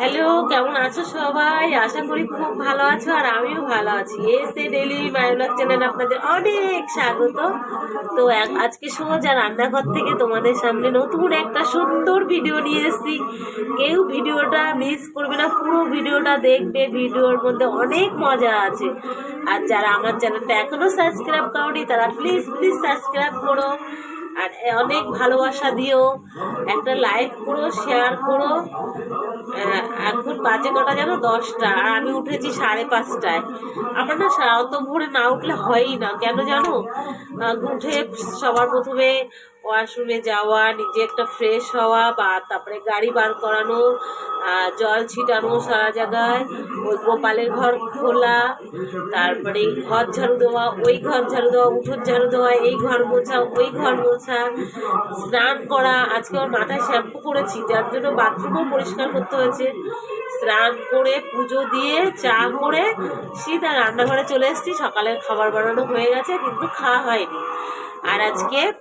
Hello কেমন আছো সবাই? আশা করি খুব ভালো আছো আর আমিও ভালো আছি। এসে ডেলি মায়োলগ চ্যানেল আপনাদের অনেক স্বাগত। তো আজকে সোজা রান্নাঘর থেকে তোমাদের সামনে নতুন একটা সুন্দর ভিডিও নিয়ে এসেছি। কেউ ভিডিওটা মিস করবে না, পুরো ভিডিওটা দেখবে। ভিডিওর মধ্যে অনেক মজা আছে। আর যারা আমার চ্যানেলটা এখনও সাবস্ক্রাইব করনি, তারা প্লিজ প্লিজ সাবস্ক্রাইব করো। আর অনেক ভালোবাসা দিও। একটা লাইক করো শেয়ার করো। এখন বাজে কটা যেন দশটা, আর আমি উঠেছি সাড়ে পাঁচটায়। আমার না অত ভোরে না উঠলে হয়ই না। কেন জানো? উঠে সবার প্রথমে ওয়াশরুমে যাওয়া, নিজে একটা ফ্রেশ হওয়া বা তারপরে গাড়ি বার করানো জল ছিটানো সারা জায়গায়, ওই গোপালের ঘর খোলা, তারপরে ঘর ঝাড়ু দেওয়া, ওই ঘর ঝাড়ু দেওয়া উঠোর ঝাড়ু দেওয়া, এই ঘর মোছা, ওই ঘর মোছা, স্নান করা, আজকে আমার মাথায় শ্যাম্পু করেছি, যার জন্য বাথরুমও পরিষ্কার করতে হয়েছে। স্নান করে, পুজো দিয়ে, চা করে সিধা রান্নাঘরে চলে এসেছি। সকালের খাবার বানানো হয়ে গেছে, কিন্তু খাওয়া হয়নি। আর আজকে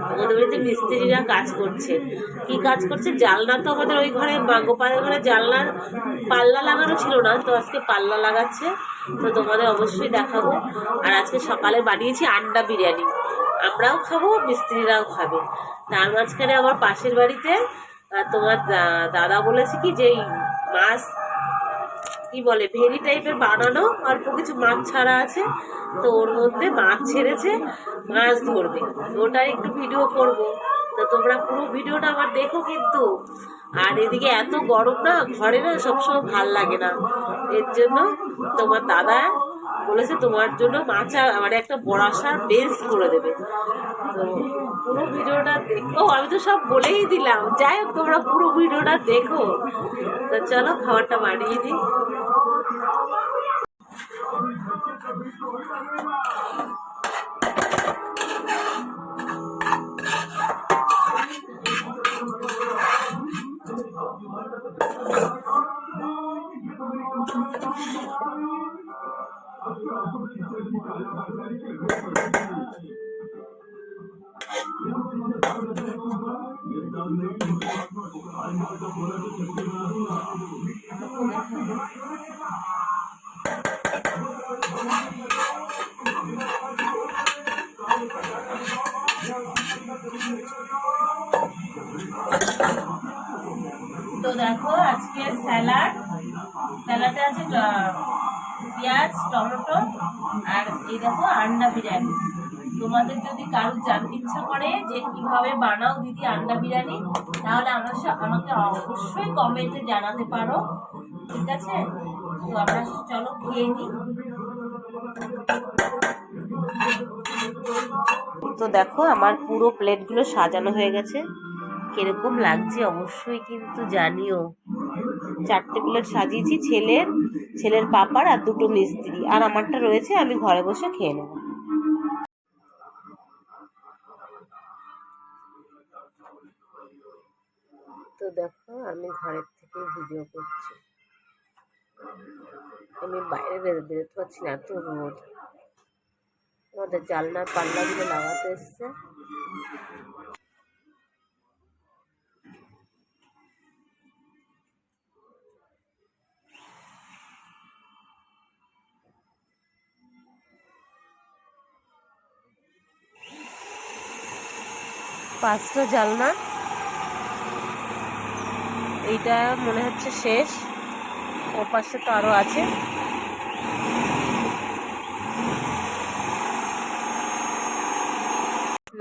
আমাদের বাড়িতে মিস্ত্রিরা কাজ করছে। কি কাজ করছে? জালনা তো আমাদের ওই ঘরে মা- গোপালের ঘরে জালনার পাল্লা লাগানো ছিল না, তো আজকে পাল্লা লাগাচ্ছে। তো তোমাদের অবশ্যই দেখাবো। আর আজকে সকালে বানিয়েছি আন্ডা বিরিয়ানি। আমরাও খাব, মিস্ত্রিরাও খাবে। তার মাঝখানে আমার পাশের বাড়িতে তোমার দাদা বলেছে কি, যে মাছ, কি বলে, ভেরি টাইপের বানানো, অল্প কিছু মাছ ছাড়া আছে, তো ওর মধ্যে মাছ ছেড়েছে, মাছ ধরবে। ওটার একটু ভিডিও করব। তো তোমরা পুরো ভিডিওটা আমার দেখো কিন্তু। আর এদিকে এত গরম না, ঘরে না সবসময় ভালো লাগে না। এর জন্য তোমার দাদা বলেছে তোমার জন্য মাছ মানে একটা বড়াসার বেঞ্চ করে দেবে। তো পুরো ভিডিওটা দেখো, আমি তো সব বলেই দিলাম। যাই হোক, তোমরা পুরো ভিডিওটা দেখো। তো চলো খাবারটা বানিয়ে দিই। তো দেখো আজকে স্যালাড। স্যালাডে আছে পেঁয়াজ টমেটো আর এই দেখো আন্ডা বিরিয়ানি। তোমাদের যদি কারোর জানতে ইচ্ছা করে যে কীভাবে বানাও দিদি আন্ডা বিরিয়ানি, তাহলে আমার আমাকে অবশ্যই কমেন্টে জানাতে পারো। ঠিক আছে? তো আমরা চলো খেয়ে নিই তো দেখো, আমার পুরো প্লেটগুলো সাজানো হয়ে গেছে। কীরকম লাগছে অবশ্যই কিন্তু জানিও। চারটে প্লেট সাজিয়েছি, ছেলের ছেলের পাপার আর দুটো মিস্ত্রি। আর আমারটা রয়েছে, আমি ঘরে বসে খেয়ে নেব। দেখো, আমি ঘরের থেকে ভিডিও করছি। আমি বাইরে বেরো, বেরোতে পারছি না, এত রোদ। আমাদের জালনার পাল্লাগুলো লাগাতে এসছে। পাঁচটা জালনা এইটা মনে হচ্ছে শেষ। ও পাশে তো আরও আছে।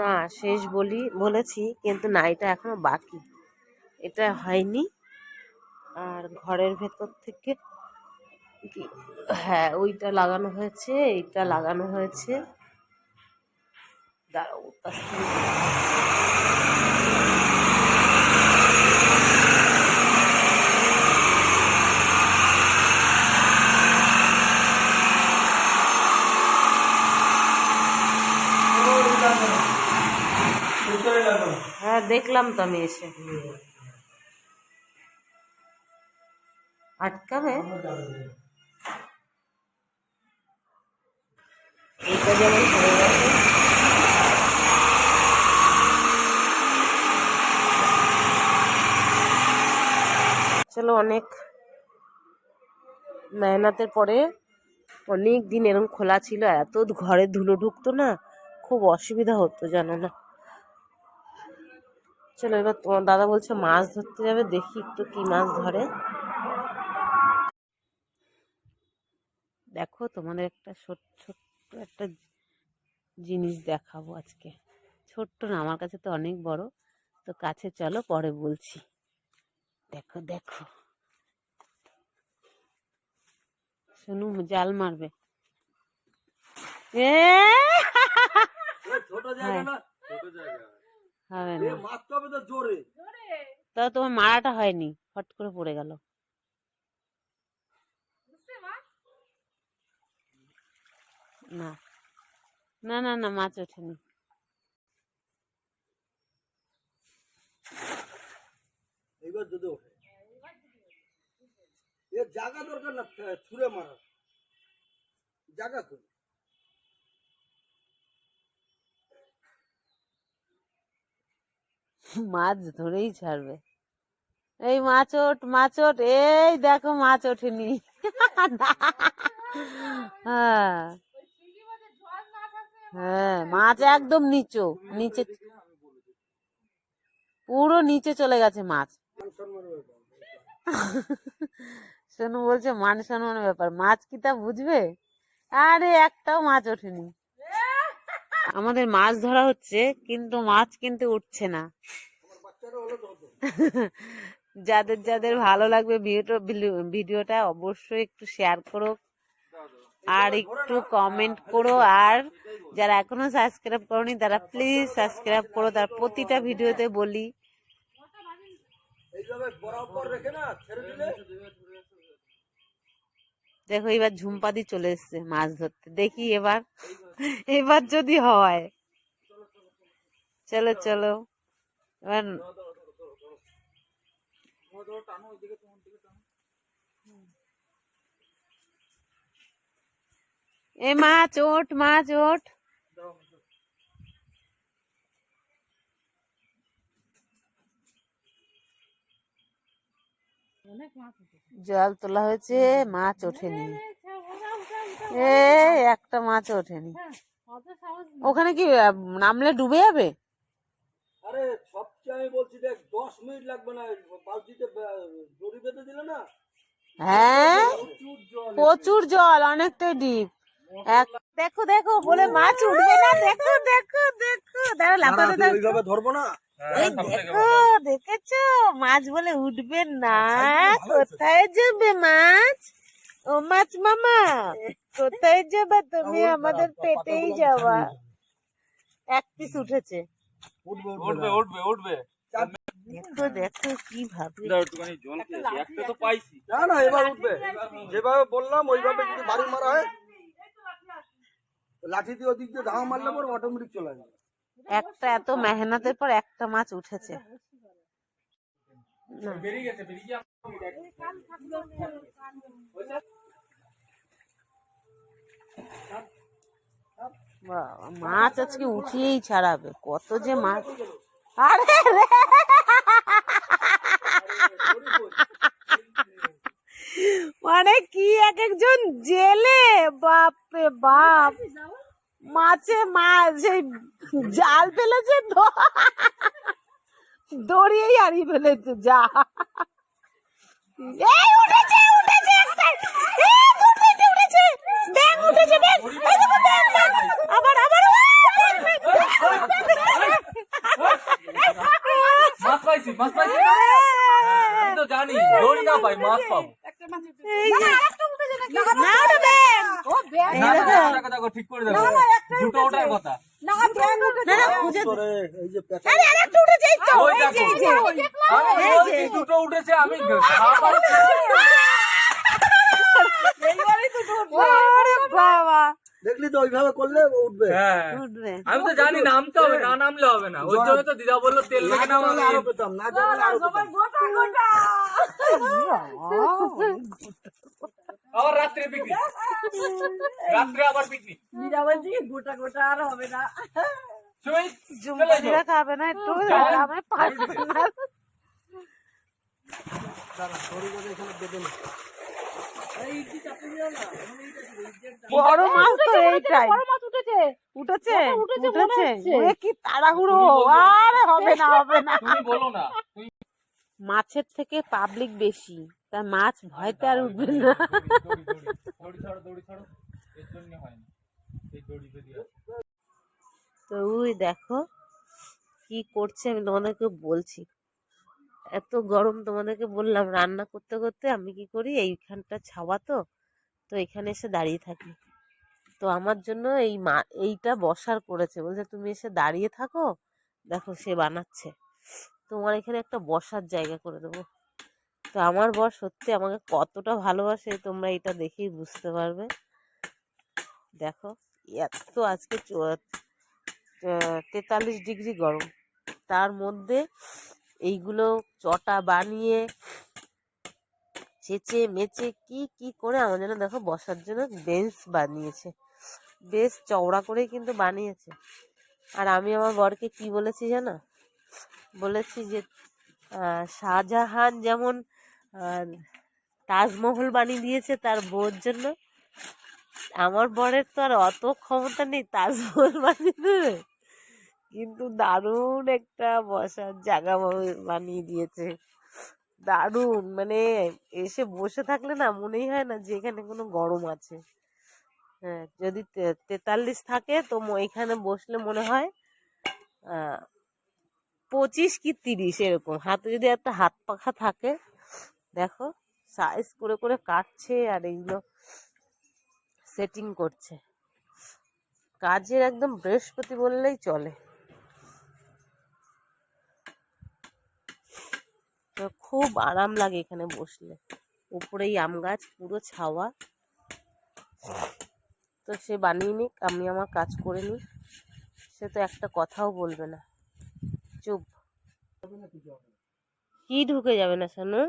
না, শেষ বলি, বলেছি, কিন্তু না, এটা এখনও বাকি। এটা হয়নি। আর ঘরের ভেতর থেকে হ্যাঁ ওইটা লাগানো হয়েছে, এইটা লাগানো হয়েছে। দাঁড়াও ওর কাছ থেকে হ্যাঁ দেখলাম তো আমি এসে। আটকাবে? চলো অনেক মেহনতের পরে অনেক দিন এরকম খোলা ছিল, এত ঘরে ধুলো ঢুকতো না, খুব অসুবিধা হতো জানো না। চলো এবার তোমার দাদা বলছে মাছ ধরতে যাবে দেখি একটু কি মাছ ধরে। দেখো তোমাদের একটা ছোট- ছোট্ট একটা জিনিস দেখাবো আজকে। ছোট্ট না আমার কাছে তো অনেক বড়। তো কাছে চলো পরে বলছি। দেখো দেখো। শুনু জাল মারবে। এ! ছোট জায়গা না হবে না। মারতে হবে তো জোরে। তা তোমার মারাটা হয়নি ফট করে পড়ে গেল। না না না না মাছ ওঠেনি। এইবার যদি ওঠে। এ জায়গা দরকার না ছুঁড়ে মারা। জায়গা কই মাছ ধরেই ছাড়বে। এই মাছ ওঠ মাছ ওঠ, এই দেখো মাছ ওঠেনি। হ্যাঁ। হ্যাঁ মাছ একদম নিচু, নিচে পুরো নিচে চলে গেছে মাছ। শোনু বলছে, মান সম্মানের ব্যাপার। মাছ কি তা বুঝবে? আরে একটাও মাছ ওঠেনি। আমাদের মাছ ধরা হচ্ছে, কিন্তু মাছ কিন্তু উঠছে না। যাদের যাদের ভালো লাগবে ভিডিওটা অবশ্যই একটু শেয়ার করো। আর একটু কমেন্ট করো। আর যারা এখনও সাবস্ক্রাইব করনি, তারা প্লিজ সাবস্ক্রাইব করো। তার প্রতিটা ভিডিওতে বলি। দেখো, এবার ঝুমপাদি চলে এসছে মাছ ধরতে। দেখি এবার। এবার যদি হয়। চলো চলো। এবার এ মাছ ওঠ মাছ ওঠ জল তোলা হয়েছে মাছ ওঠেনি এ একটা মাছ ওঠেনি। ওখানে কি নামলে ডুবে যাবে? আরে সবচেয়ে আমি বলছি দেখ দশ মিনিট লাগবে না বালতিতে দড়ি বেঁধে দিলে না? হ্যাঁ? প্রচুর জল। অনেকটাই ডিপ। এক দেখো দেখো বলে মাছ উঠবে না দেখো দেখো দেখো। দাঁড়া লাফাতে দাও ধরবো না। এই দেখো দেখেছ? মাছ বলে উঠবে না। কোথায় যাবে মাছ? ও মাছ মামা কোথায় যাবা তুমি? আমাদের পেটেই যাওয়া। এক পিস উঠেছে। উঠবে উঠবে উঠবে উঠবে দেখো দেখো কি ভাবে। দাও একটুখানি জল খেয়েছি একটা তো পাইছি। না না এবার উঠবে। যেভাবে বললাম ওইভাবে যদি বাড়ি মারা হয় লাঠি দিয়ে ওদিক দিয়ে ধাওয়া মারলে পর অটোমেটিক চলে যাবে একটা এত মেহনতের পর একটা মাছ উঠেছে। না। বেরিয়ে গেছে বেরিয়ে গিয়ে বাবা, মাছ আজকে উঠিয়েই ছাড়াবে, কত যে মাছ। আরে মানে কি এক একজন জেলে? বাপ বাপ। মাছে মাছ জাল ফেলেছে দড়িয়েই হারিয়ে ফেলেছে যা। এই উঠেছে উঠেছে একটা এই দুটো উঠেছে ব্যাং উঠেছে ব্যাং এই দেখো ব্যাং ব্যাং আবার আবার মাছ পাইছি মাছ পাইছি আমি তো জানি দড়ি না পাই মাছ পাবো এই যে না ওটা ব্যাং না, না, না, দেখো, দেখো, ঠিক করে দেখো দুটো ওঠার কথা না না খুঁজে বাবা। দেখলি তো ওইভাবে করলে উঠবে। হ্যাঁ। উঠবে। আমি তো জানি নামতে হবে না নামলে হবে না। ওই জন্য তো দিদা বলল তেল না আরও পেতাম না আরও আবার রাত্রে পিকনিক। রাত্রে আবার পিকনিক। জুমপুরিরা খাবে না একটু আমি পারছি না। দাঁড়া দড়ি এখানে বেঁধে নে। বড় মাছ তো এইটাই বড় মাছ উঠেছে। উঠেছে উঠেছে কি তাড়াহুড়ো। আরে হবে না হবে না। তুমি বলো না। মাছের থেকে পাবলিক বেশি তা মাছ ভয়তে আর উঠবে না। তো ওই দেখো কি করছে আমি তোমাদেরকে বলছি। এত গরম তোমাদেরকে বললাম, রান্না করতে করতে আমি কি করি, এইখানটা ছাওয়া তো তো এখানে এসে দাঁড়িয়ে থাকি। তো আমার জন্য এই মা, এইটা বসার করেছে। বলছে, তুমি এসে দাঁড়িয়ে থাকো, দেখো সে বানাচ্ছে। তোমার এখানে একটা বসার জায়গা করে দেবো। তো আমার বর সত্যি আমাকে কতটা ভালোবাসে, তোমরা এটা দেখেই বুঝতে পারবে। দেখো, এত আজকে তেতাল্লিশ ডিগ্রি গরম। তার মধ্যে এইগুলো চটা বানিয়ে চেঁচে মেচে কি কি করে আমার জন্য দেখো বসার জন্য বেঞ্চ বানিয়েছে। বেশ চওড়া করেই কিন্তু বানিয়েছে। আর আমি আমার বরকে কি বলেছি জানো? বলেছি যে শাহজাহান যেমন তাজমহল বানিয়ে দিয়েছে তার বউর জন্য, আমার বরের তো আর অত ক্ষমতা নেই তাজমহল বানিয়ে দেবে। কিন্তু দারুণ একটা বসার জায়গা বানিয়ে দিয়েছে। দারুণ মানে এসে বসে থাকলে না মনেই হয় না যে এখানে কোনো গরম আছে। হ্যাঁ যদি তেতাল্লিশ থাকে তো এখানে বসলে মনে হয় পঁচিশ কি তিরিশ এরকম। হাতে যদি একটা হাত পাখা থাকে, দেখো সাইজ করে করে কাটছে আর এইগুলো সেটিং করছে। কাজের একদম বৃহস্পতি বললেই চলে। খুব আরাম লাগে এখানে বসলে। উপরেই আম গাছ পুরো ছাওয়া। তো সে বানিয়ে নিক আমি আমার কাজ করে নিই। সে তো একটা কথাও বলবে না। চুপ। কি ঢুকে যাবে না শানু